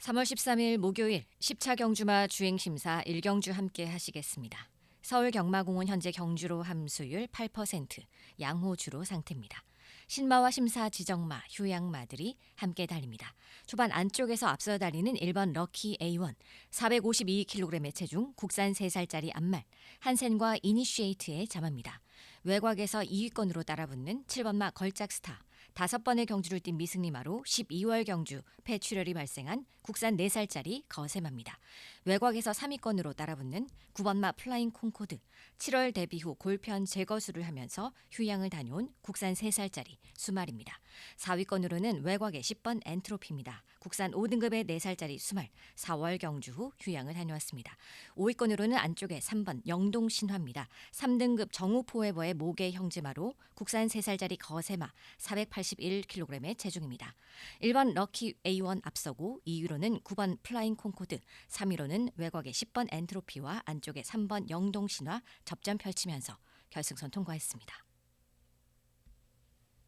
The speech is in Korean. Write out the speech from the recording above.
3월 13일 목요일 10차 경주마 주행 심사 1경주 함께 하시겠습니다. 서울 경마공원 현재 경주로 함수율 8%, 양호주로 상태입니다. 신마와 심사 지정마, 휴양마들이 함께 달립니다. 초반 안쪽에서 앞서 달리는 1번 럭키 A1, 452kg의 체중, 국산 3살짜리 암말, 한센과 이니시에이트의 자마입니다. 외곽에서 2위권으로 따라붙는 7번마 걸작스타, 다섯 번의 경주를 뛴 미승리마로 12월 경주 폐출혈이 발생한 국산 4살짜리 거세마입니다. 외곽에서 3위권으로 따라붙는 9번마 플라잉 콩코드, 7월 데뷔 후 골편 재거수를 하면서 휴양을 다녀온 국산 3살짜리 수말입니다. 4위권으로는 외곽의 10번 엔트로피입니다. 국산 5등급의 4살짜리 수말, 4월 경주 후 휴양을 다녀왔습니다. 5위권으로는 안쪽에 3번 영동 신화입니다. 3등급 정우 포에버의 모계 형제마로 국산 3살짜리 거세마 481kg의 체중입니다. 1번 럭키 A1 앞서고 2위로는 9번 플라잉 콩코드, 3위로는 외곽의 10번 엔트로피와 안쪽에 3번 영동 신화 접전 펼치면서 결승선 통과했습니다.